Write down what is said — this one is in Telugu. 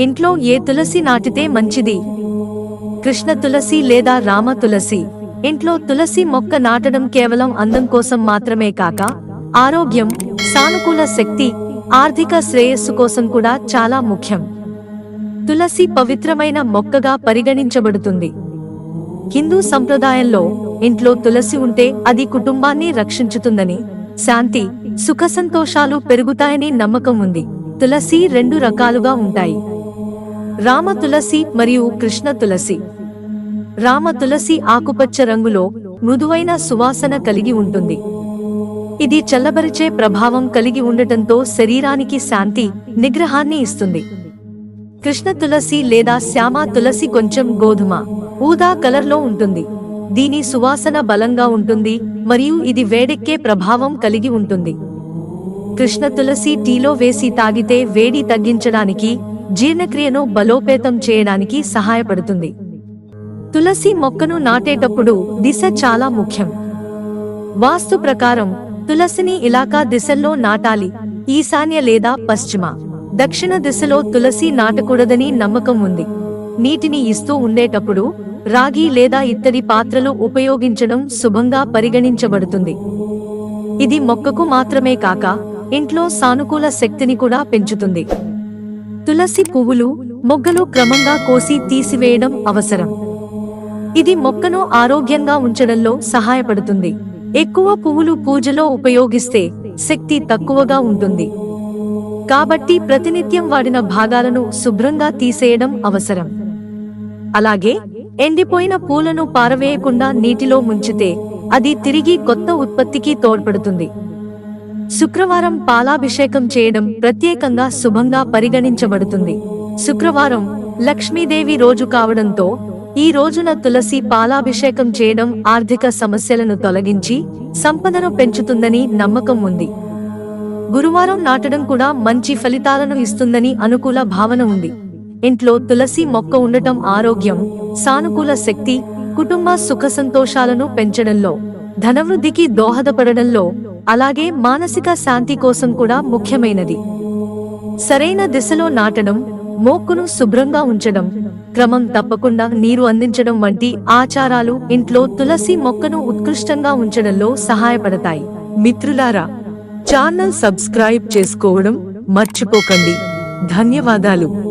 ఇంట్లో ఏ తులసి నాటితే మంచిది? కృష్ణ తులసి లేదా రామ తులసి? ఇంట్లో తులసి మొక్క నాటడం కేవలం అందం కోసం మాత్రమే కాక ఆరోగ్యం సానుకూల శక్తి ఆర్థిక శ్రేయస్సు కోసం కూడా చాలా ముఖ్యం. తులసి పవిత్రమైన మొక్కగా పరిగణించబడుతుంది. హిందూ సంప్రదాయంలో ఇంట్లో తులసి ఉంటే అది కుటుంబాన్ని రక్షించుతుందని శాంతి సుఖ సంతోషాలు పెరుగుతాయని నమ్మకం ఉంది. తులసి రెండు రకాలుగా ఉంటాయి. రామ తులసి మరియు కృష్ణ తులసి. రామ తులసి ఆకుపచ్చ రంగులో మృదువైన సువాసన కలిగి ఉంటుంది. ఇది చల్లబరిచే ప్రభావం కలిగి ఉండటంతో శరీరానికి శాంతి నిగ్రహాన్ని ఇస్తుంది. కృష్ణ తులసి లేదా శ్యామ తులసి కొంచెం గోధుమ ఊదా కలర్లో ఉంటుంది. దీని సువాసన బలంగా ఉంటుంది మరియు ఇది వేడెక్కే ప్రభావం కలిగి ఉంటుంది. కృష్ణ తులసి టీలో వేసి తాగితే వేడి తగ్గించడానికి జీర్ణక్రియను బలోపేతం చేయడానికి సహాయపడుతుంది. తులసి మొక్కను నాటేటప్పుడు దిశ చాలా ముఖ్యం. వాస్తు ప్రకారం తులసిని ఇలాకా దిశల్లో నాటాలి ఈశాన్య లేదా పశ్చిమ. దక్షిణ దిశలో తులసి నాటకూడదని నమ్మకం ఉంది. నీటిని ఇస్తూ ఉండేటప్పుడు రాగి లేదా ఇత్తడి పాత్రలు ఉపయోగించడం శుభంగా పరిగణించబడుతుంది. ఇది మొక్కకు మాత్రమే కాక ఇంట్లో సానుకూల శక్తిని కూడా పెంచుతుంది. తులసి పువ్వులు మొగ్గలు క్రమంగా కోసి తీసివేయడం అవసరం. ఇది మొక్కను ఆరోగ్యంగా ఉంచడంలో సహాయపడుతుంది. ఎక్కువ పువ్వులు పూజలో ఉపయోగిస్తే శక్తి తక్కువగా ఉంటుంది. కాబట్టి ప్రతినిత్యం వాడిన భాగాలను శుభ్రంగా తీసేయడం అవసరం. అలాగే ఎండిపోయిన పూలను పారవేయకుండా నీటిలో ముంచితే అది తిరిగి కొత్త ఉత్పత్తికి తోడ్పడుతుంది. శుక్రవారం పాలాభిషేకం చేయడం ప్రత్యేకంగా శుభంగా పరిగణించబడుతుంది. శుక్రవారం లక్ష్మీదేవి రోజు కావడంతో ఈ రోజున తులసి పాలాభిషేకం చేయడం ఆర్థిక సమస్యలను తొలగించి సంపదను పెంచుతుందని నమ్మకం ఉంది. గురువారం నాటడం కూడా మంచి ఫలితాలను ఇస్తుందని అనుకూల భావన ఉంది. ఇంట్లో తులసి మొక్క ఉండటం ఆరోగ్యం సానుకూల శక్తి కుటుంబ సుఖ సంతోషాలను పెంచడంలో ధనవృద్ధికి దోహదపడడంలో అలాగే మానసిక శాంతి కోసం కూడా ముఖ్యమైనది. సరైన దిశలో నాటడం మోక్కును శుభ్రంగా ఉంచడం క్రమం తప్పకుండా నీరు అందించడం వంటి ఆచారాలు ఇంట్లో తులసి మొక్కను ఉత్కృష్టంగా ఉంచడంలో సహాయపడతాయి. మిత్రులారా ఛానల్ సబ్స్క్రైబ్ చేసుకోవడం మర్చిపోకండి. ధన్యవాదాలు.